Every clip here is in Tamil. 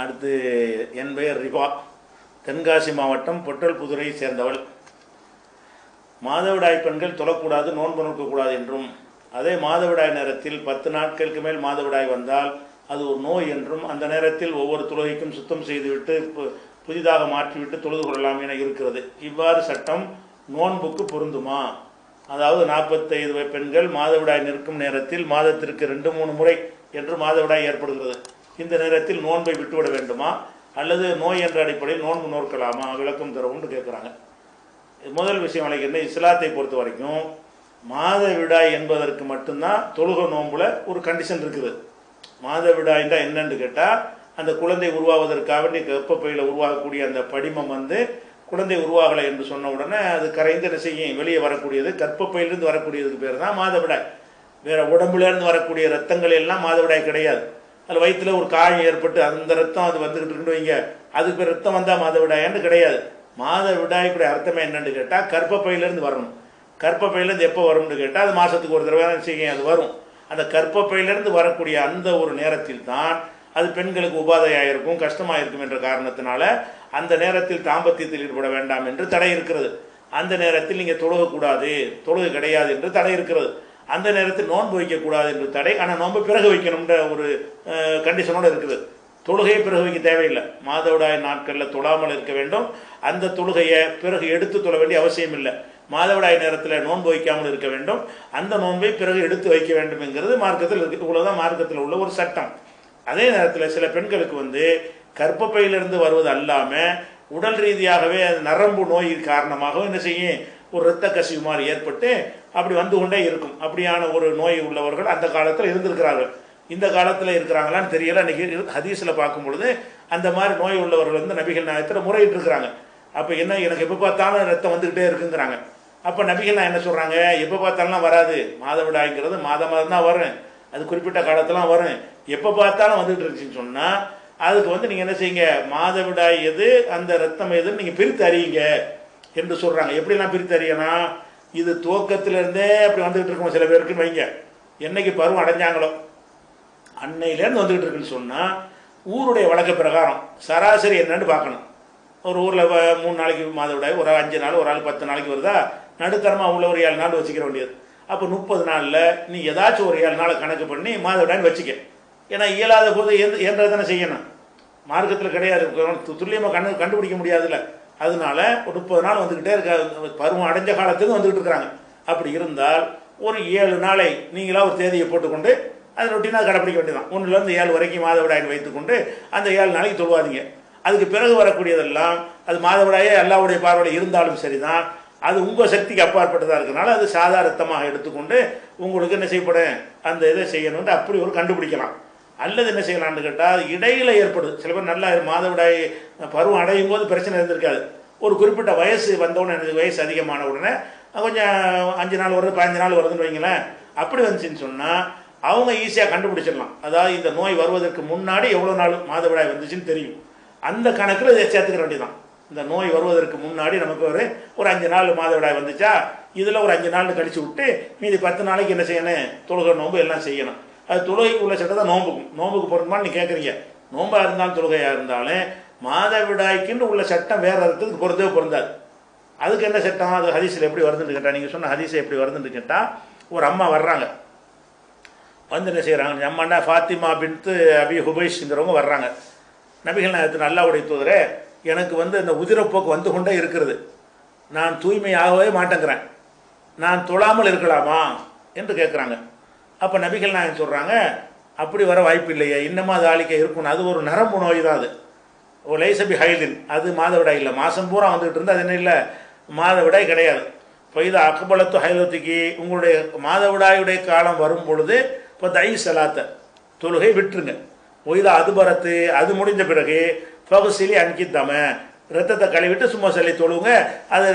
அடுத்து என் பெயர் ரிபா. தென்காசி மாவட்டம் பொட்டல்புதுரை சேர்ந்தவள். மாதவிடாய் பெண்கள் தொழக்கூடாது நோன்பு நோக்கக்கூடாது என்றும் அதே மாதவிடாய் நேரத்தில் பத்து நாட்களுக்கு மேல் மாதவிடாய் வந்தால் அது ஒரு நோய் என்றும் அந்த நேரத்தில் ஒவ்வொரு துலகைக்கும் சுத்தம் செய்துவிட்டு பு- புதிதாக மாற்றிவிட்டு தொழுது கொள்ளலாம் என இருக்கிறது. இவ்வாறு சட்டம் நோன்புக்கு பொருந்துமா? அதாவது நாற்பத்தைந்து பெண்கள் மாதவிடாய் நிற்கும் நேரத்தில் மாதத்திற்கு ரெண்டு மூணு முறை என்று மாதவிடாய் ஏற்படுகிறது. இந்த நேரத்தில் நோன்பை விட்டுவிட வேண்டுமா? அல்லது நோய் என்ற அடிப்படையில் நோன்பு நோக்கலாமா விளக்கம் தருவோம்னு கேட்குறாங்க முதல் விஷயம் அழைக்கிறது இஸ்லாத்தை பொறுத்த வரைக்கும் மாதவிடாய் என்பதற்கு மட்டும்தான் தொழுக நோன்புல ஒரு கண்டிஷன் இருக்குது. மாதவிடாய்னா என்னன்னு கேட்டால் அந்த குழந்தை உருவாவதற்காக வேண்டி கர்ப்பப்பையில் உருவாகக்கூடிய அந்த படிமம் வந்து குழந்தை உருவாகலை என்று சொன்ன உடனே அது கரைந்த செய்யும்? வெளியே வரக்கூடியது. கற்பப்பையிலிருந்து வரக்கூடியதுக்கு பேர் தான் மாதவிடாய் வேற உடம்புலேருந்து வரக்கூடிய ரத்தங்கள் எல்லாம் மாதவிடாய் கிடையாது. அதில் வயிற்றுல ஒரு காயம் ஏற்பட்டு அந்த ரத்தம் அது வந்துக்கிட்டு இருக்குன்னு வைங்க. அதுக்கு பேர் ரத்தம் வந்தால் மாதவிடாயான்னு கிடையாது. மாதவிடாய்க்குடைய அர்த்தமே என்னன்னு கேட்டால் கர்ப்பப்பையிலேருந்து வரணும். கர்ப்பப்பையிலேருந்து எப்போ வரும்னு கேட்டால் அது மாதத்துக்கு ஒரு தடவை தான் செய்யும் அது வரும். அந்த கர்ப்பப்பையிலேருந்து வரக்கூடிய அந்த ஒரு நேரத்தில் தான் அது பெண்களுக்கு உபாதையாக இருக்கும் கஷ்டமாக இருக்கும் என்ற காரணத்தினால அந்த நேரத்தில் தாம்பத்தியத்தில் ஈடுபட வேண்டாம் என்று தடை இருக்கிறது. அந்த நேரத்தில் நீங்கள் தொழுகக்கூடாது. தொழுகை கிடையாது என்று தடை இருக்கிறது. அந்த நேரத்தில் நோன்பு வைக்கக்கூடாது என்று தடை. ஆனால் நோன்பு பிறகு வைக்கணும்ன்ற ஒரு கண்டிஷனோடு இருக்குது. தொழுகையை பிறகு வைக்க தேவையில்லை. மாதவிடாய் நாட்களில் தொழாமல் இருக்க வேண்டும். அந்த தொழுகையை பிறகு எடுத்து தொழ வேண்டிய அவசியம் இல்லை. மாதவிடாய் நேரத்தில் நோன்பு வைக்காமல் இருக்க வேண்டும். அந்த நோன்பை பிறகு எடுத்து வைக்க வேண்டும் என்கிறது மார்க்கத்தில் இருக்கு. இவ்வளோதான் மார்க்கத்தில் உள்ள ஒரு சட்டம். அதே நேரத்தில் சில பெண்களுக்கு வந்து கர்ப்பப்பையிலிருந்து வருவது அல்லாமல் உடல் ரீதியாகவே அது நரம்பு நோய் காரணமாகவும் என்ன செய்யும்? ஒரு இரத்த கசிவு மாதிரி ஏற்பட்டு அப்படி வந்து கொண்டே இருக்கும். அப்படியான ஒரு நோய் உள்ளவர்கள் அந்த காலத்தில் இருந்திருக்கிறார்கள். இந்த காலத்தில் இருக்கிறாங்களான்னு தெரியல. அன்றைக்கி ஹதீஸில் பார்க்கும் பொழுது அந்த மாதிரி நோய் உள்ளவர்கள் வந்து நபிகள் நாயத்தில் முறையிட்டு இருக்கிறாங்க அப்போ என்ன எனக்கு எப்போ பார்த்தாலும் ரத்தம் வந்துக்கிட்டே இருக்குங்கிறாங்க. அப்போ நபிகள் நான் என்ன சொல்கிறாங்க எப்போ பார்த்தாலும் வராது. மாதவிடாய்ங்கிறது மாதம் மாதம் தான் வரும். அது குறிப்பிட்ட காலத்திலாம் வரும். எப்போ பார்த்தாலும் வந்துகிட்டு இருந்துச்சுன்னு சொன்னால் அதுக்கு வந்து நீங்கள் என்ன செய்யுங்க? மாதவிடாய் எது அந்த ரத்தம் எதுன்னு நீங்கள் பிரித்து அறியுங்க. என்று சொல்கிறாங்க எப்படிலாம் பிரித்து அறியணும்? இது துவக்கத்திலேருந்தே அப்படி வந்துகிட்டு இருக்கோம் சில பேருக்குன்னு வைங்க. என்னைக்கு பருவம் அடைஞ்சாங்களோ? அன்னையிலேருந்து வந்துகிட்டு இருக்குன்னு சொன்னால் ஊருடைய வழக்க பிரகாரம் சராசரி என்னன்னு பார்க்கணும். ஒரு ஊரில் மூணு நாளைக்கு மாதவிடாய் ஒரு அஞ்சு நாள் ஒரு ஆள் பத்து நாளைக்கு வருதா? நடுத்தரமாக உள்ள ஒரு ஏழு நாள் வச்சுக்கிற வேண்டியது. அப்போ முப்பது நாளில் நீ ஏதாச்சும் ஒரு ஏழு நாளை கணக்கு பண்ணி மாதவிடாய்னு வச்சுக்க. ஏன்னா இயலாத போது எந்த இயன்றதை தானே செய்யணும். மார்க்கத்தில் கிடையாது. துல்லியமாக கண்டு கண்டுபிடிக்க முடியாதுல்ல. அதனால ஒரு முப்பது நாள் வந்துக்கிட்டே இருக்க பருவம் அடைஞ்ச காலத்துக்கு வந்துக்கிட்டு இருக்கிறாங்க அப்படி இருந்தால் ஒரு ஏழு நாளை நீங்களாக ஒரு தேதியை போட்டுக்கொண்டு அதை ரொட்டீனாக கடைப்பிடிக்க வேண்டியதான் ஒன்றுலேருந்து ஏழு வரைக்கும் மாதவிடாயின்னு வைத்துக்கொண்டு அந்த ஏழு நாளைக்கு தொழுவாதீங்க. அதுக்கு பிறகு வரக்கூடியதெல்லாம் அது மாதவிடாயே எல்லாவுடைய பார்வையில் இருந்தாலும் சரிதான். அது உங்கள் சக்திக்கு அப்பாற்பட்டதாக இருக்கனால அது சாதாரணமாக எடுத்துக்கொண்டு உங்களுக்கு என்ன செய்யப்படும்? அந்த இதை செய்யணுன்ட்டு அப்படி ஒரு கண்டுபிடிக்கலாம். அல்லது என்ன செய்யலாம்னு கேட்டால் இடையில ஏற்படுது. சில பேர் நல்லா மாதவிடாய் பருவம் அடையும் போது பிரச்சனை இருந்திருக்காது. ஒரு குறிப்பிட்ட வயசு வந்தவுடனே எனக்கு வயசு அதிகமான உடனே கொஞ்சம் அஞ்சு நாள் வருது பதினஞ்சு நாள் வருதுன்னு வைங்களேன் அப்படி வந்துச்சுன்னு சொன்னால் அவங்க ஈஸியாக கண்டுபிடிச்சிடலாம். அதாவது இந்த நோய் வருவதற்கு முன்னாடி எவ்வளோ நாள் மாதவிடாய் வந்துச்சுன்னு தெரியும். அந்த கணக்கில் இதை சேர்த்துக்கிற வேண்டியதான் இந்த நோய் வருவதற்கு முன்னாடி நமக்கு ஒரு ஒரு அஞ்சு நாள் மாதவிடாய் வந்துச்சா இதில் ஒரு அஞ்சு நாள் கழிச்சு விட்டு மீதி பத்து நாளைக்கு என்ன செய்யணும்? தொழுகை நோம்பு எல்லாம் செய்யணும். அது தொழுகைக்கு உள்ள சட்டத்தை நோம்புக்கும் நோம்புக்கு பொருந்துமான்னு நீ கேட்குறீங்க நோம்பாக இருந்தாலும் தொழுகையாக இருந்தாலும் மாதவிடாய்க்குன்னு உள்ள சட்டம் வேறு அர்த்தத்துக்கு பொருந்தவே பொருந்தாது. அதுக்கு என்ன சட்டம்? அது ஹதீஸில் எப்படி வருதுன்னு கேட்டால் நீங்கள் சொன்ன ஹதீஸை எப்படி வருதுன்னு கேட்டால் ஒரு அம்மா வர்றாங்க. வந்து என்ன செய்கிறாங்க அம்மாண்டா ஃபாத்திமா பின்த்து அபி ஹுபைஷ்ங்கிறவங்க வர்றாங்க. நபிகள் நல்லா உடைய தூதரே எனக்கு வந்து இந்த உதிரப்போக்கு வந்து கொண்டே இருக்கிறது நான் தூய்மையாகவே மாட்டேங்கிறேன். நான் தொழாமல் இருக்கலாமா? என்று கேட்குறாங்க அப்போ நபிகள் நாயகம் சொல்கிறாங்க அப்படி வர வாய்ப்பு இல்லையே இன்னமும் அது ஆளிக்க இருக்கும். அது ஒரு நரம்பு நோய் தான் அது. ஒரு லைசபி ஹைலின் அது மாதவிடாய் இல்லை. மாதம் பூரா வந்துகிட்டு இருந்தால் அது என்ன இல்லை? மாதவிடாய் கிடையாது. இப்போ இது அக்கபலத்து ஹைலத்துக்கு உங்களுடைய மாதவிடாயுடைய காலம் வரும் பொழுது இப்போ தை சலாத்த தொழுகை விட்டுருங்க. ஒய்தா அது பரத்து அது முடிஞ்ச பிறகு ஃபகுசிலி அன்கித்தம ரத்தத்தை கழுவிட்டு சும்மா சொல்லி தொழுவுங்க. அது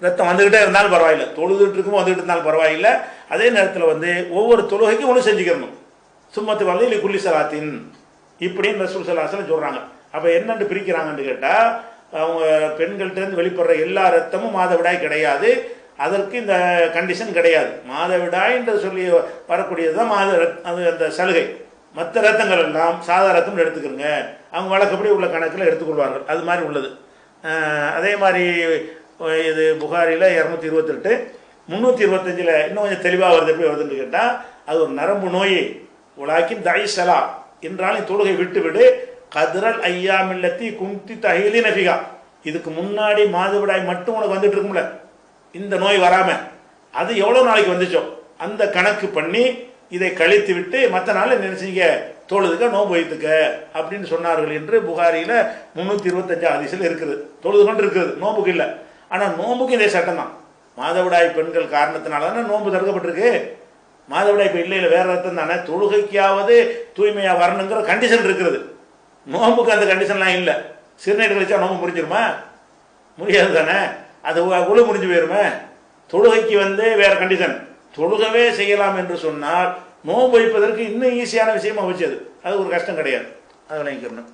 ரத்தம் வந்துக்கிட்டே இருந்தாலும் பரவாயில்லை. தொழுதுட்டு இருக்கும் வந்துக்கிட்டு இருந்தாலும் பரவாயில்லை. அதே நேரத்தில் வந்து ஒவ்வொரு தொழுகைக்கும் ஒன்று செஞ்சுக்கணும். சும்மத்து வந்து இல்லை குள்ளி சலாத்தின். இப்படின்னு ரசூல் சலாசலம் சொல்கிறாங்க அப்போ என்னென்னு பிரிக்கிறாங்கன்னு கேட்டால் அவங்க பெண்கள்கிட்டருந்து வெளிப்படுற எல்லா ரத்தமும் மாதவிடாய் கிடையாது. அதற்கு இந்த கண்டிஷன் கிடையாது. மாதவிடாய் என்று சொல்லி வரக்கூடியது தான் மாத ரத்- அது அந்த சலுகை. மற்ற ரத்தங்கள் எல்லாம் சாதா ரத்தம் எடுத்துக்கிறங்க அவங்க வழக்கப்படி உள்ள கணக்கில் எடுத்துக்கொள்வார்கள். அது மாதிரி உள்ளது. அதே மாதிரி இது புகாரில் இரநூத்தி இருபத்தெட்டு முந்நூற்றி இருபத்தஞ்சில் இன்னும் கொஞ்சம் தெளிவாக வருது எப்படி வருதுன்னு கேட்டால் அது ஒரு நரம்பு நோய் உலாக்கின் தைசலா என்றாலும் தொழுகை விட்டு விடு கதிரல் ஐயாமில்லத்தி குந்தி தகிலி நபிகா இதுக்கு முன்னாடி மாதவிடாய் மட்டும் உனக்கு வந்துட்டு இருக்கும்ல. இந்த நோய் வராமல் அது எவ்வளோ நாளைக்கு வந்துச்சோ? அந்த கணக்கு பண்ணி இதை கழித்து விட்டு மற்ற நாள் என்ன தொழுதுக்க நோன்பு வைத்துக்க அப்படின்னு சொன்னார்கள் என்று புகாரியில் முந்நூற்றி இருபத்தஞ்சு அதிசல் இருக்குது. தொழுது கொண்டு இருக்குது. நோம்புக்கு இல்லை. ஆனால் நோம்புக்கு இதே சட்டம் தான் மாதவிடாய் பெண்கள் காரணத்தினால தானே நோன்பு தடுக்கப்பட்டிருக்கு மாதவிடாய் இப்போ இல்லை இல்லை வேறு அர்த்தம் தானே தொழுகைக்காவது தூய்மையாக வரணுங்கிற கண்டிஷன் இருக்கிறது நோம்புக்கு அந்த கண்டிஷன்லாம் இல்லை. சிறுநீர் கழிச்சா நோம்பு முடிஞ்சிருமா? முடியாது தானே அது உழு முடிஞ்சு போயிருமே. தொழுகைக்கு வந்து வேறு கண்டிஷன் தொழுகவே செய்யலாம் என்று சொன்னால் நோன்பு வைப்பதற்கு இன்னும் ஈஸியான விஷயமா அமைச்சது அது. ஒரு கஷ்டம் கிடையாது. அதை நினைக்கிறேன்